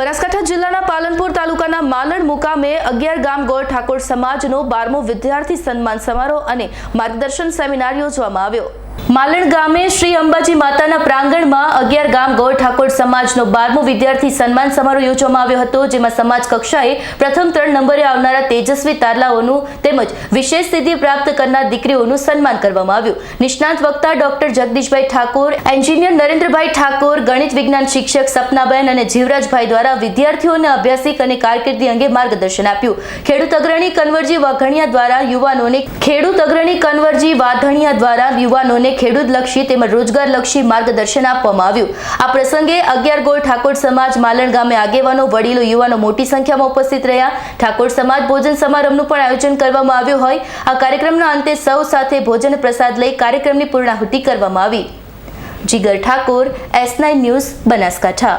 બનાસકાંઠા જિલ્લાના પાલનપુર તાલુકાના માલણ મુકામે અગિયાર ગામ ગોળ ઠાકોર સમાજનો બારમો વિદ્યાર્થી સન્માન સમારોહ અને માર્ગદર્શન સેમિનાર યોજવામાં આવ્યો. માલણ ગામે શ્રી અંબાજી માતાના પ્રાંગણમાં અગિયાર ગામ ગૌર ઠાકોર સમાજનો બારમો વિદ્યાર્થી સન્માન સમારોહ યોજવામાં આવ્યો હતો, જેમાં સમાજ કક્ષાએ પ્રથમ ત્રણ નંબરે આવનારા તેજસ્વી તારલાઓનું તેમજ વિશેષ સિદ્ધિ પ્રાપ્ત કરનાર દીકરીઓનું સન્માન કરવામાં આવ્યું. નિષ્ણાંત વક્તા ડોક્ટર જગદીશભાઈ ઠાકોર, એન્જિનિયર નરેન્દ્રભાઈ ઠાકોર, ગણિત વિજ્ઞાન શિક્ષક સપનાબેન અને જીવરાજભાઈ દ્વારા વિદ્યાર્થીઓને અભ્યાસિક અને કારકિર્દી અંગે માર્ગદર્શન આપ્યું. ખેડૂત અગ્રણી કન્વરજી વાઘણિયા દ્વારા યુવાનોને ખેડૂત અગ્રણી કન્વરજી વાઘણિયા દ્વારા યુવાનોને ખેડૂતલક્ષી તેમજ રોજગારલક્ષી માર્ગદર્શન આપવામાં આવ્યું. આ પ્રસંગે અગિયાર ગોળ ઠાકોર સમાજ માલણ ગામે આગેવાનો, વડીલો, યુવાનો મોટી સંખ્યામાં ઉપસ્થિત રહ્યા. ઠાકોર સમાજ ભોજન સમારંભનું પણ આયોજન કરવામાં આવ્યું હોય. આ કાર્યક્રમના અંતે સૌ સાથે ભોજન પ્રસાદ લઈ કાર્યક્રમની પૂર્ણાહુતિ કરવામાં આવી. Jigar Thakor S nine news Banaskantha.